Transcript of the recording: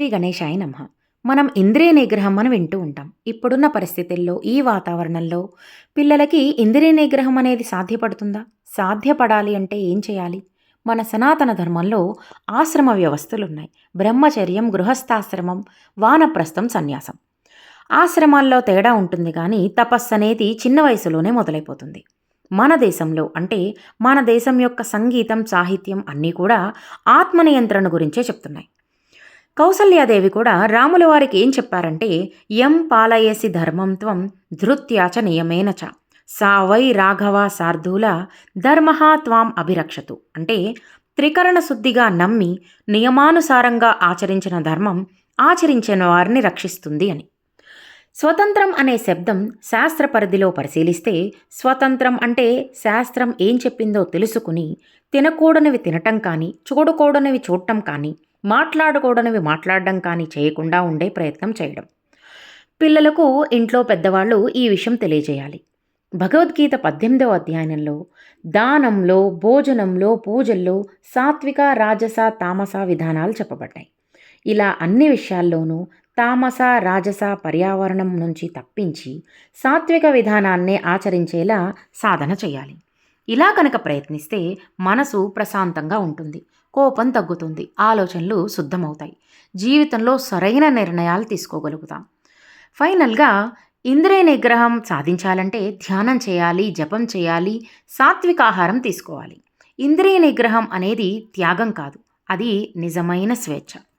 శ్రీ గణేశాయ నమ. మనం ఇంద్రియ నిగ్రహం అని వింటూ ఉంటాం. ఇప్పుడున్న పరిస్థితుల్లో ఈ వాతావరణంలో పిల్లలకి ఇంద్రియ నిగ్రహం అనేది సాధ్యపడుతుందా? సాధ్యపడాలి అంటే ఏం చేయాలి? మన సనాతన ధర్మంలో ఆశ్రమ వ్యవస్థలు ఉన్నాయి బ్రహ్మచర్యం గృహస్థాశ్రమం వానప్రస్థం సన్యాసం. ఆశ్రమాల్లో తేడా ఉంటుంది కానీ తపస్సు అనేది చిన్న వయసులోనే మొదలైపోతుంది. మన దేశంలో అంటే మన దేశం యొక్క సంగీతం సాహిత్యం అన్నీ కూడా ఆత్మ నియంత్రణ గురించే చెప్తున్నాయి. కౌసల్యాదేవి కూడా రాముల వారికి ఏం చెప్పారంటే ఎం పాలయసి ధర్మంత్వం ధృత్యాచ నియమేన చ సా వై రాఘవ సార్ధూల ధర్మ త్వాం అభిరక్షతు. అంటే త్రికరణ శుద్ధిగా నమ్మి నియమానుసారంగా ఆచరించిన ధర్మం ఆచరించిన వారిని రక్షిస్తుంది అని. స్వతంత్రం అనే శబ్దం శాస్త్ర పరిధిలో పరిశీలిస్తే స్వతంత్రం అంటే శాస్త్రం ఏం చెప్పిందో తెలుసుకుని తినకూడనివి తినటం కానీ చూడకూడనివి చూడటం కానీ మాట్లాడకూడనివి మాట్లాడడం కానీ చేయకుండా ఉండే ప్రయత్నం చేయడం. పిల్లలకు ఇంట్లో పెద్దవాళ్ళు ఈ విషయం తెలియజేయాలి. భగవద్గీత పద్దెనిమిదవ అధ్యయనంలో దానంలో భోజనంలో పూజల్లో సాత్విక రాజస తామస విధానాలు చెప్పబడ్డాయి. ఇలా అన్ని విషయాల్లోనూ తామస రాజస పర్యావరణం నుంచి తప్పించి సాత్విక విధానాన్నే ఆచరించేలా సాధన చేయాలి. ఇలా కనుక ప్రయత్నిస్తే మనసు ప్రశాంతంగా ఉంటుంది. కోపం తగ్గుతుంది. ఆలోచనలు శుద్ధమవుతాయి. జీవితంలో సరైన నిర్ణయాలు తీసుకోగలుగుతాం. ఫైనల్గా ఇంద్రియ నిగ్రహం సాధించాలంటే ధ్యానం చేయాలి జపం చేయాలి సాత్విక ఆహారం తీసుకోవాలి. ఇంద్రియ నిగ్రహం అనేది త్యాగం కాదు. అది నిజమైన స్వేచ్ఛ.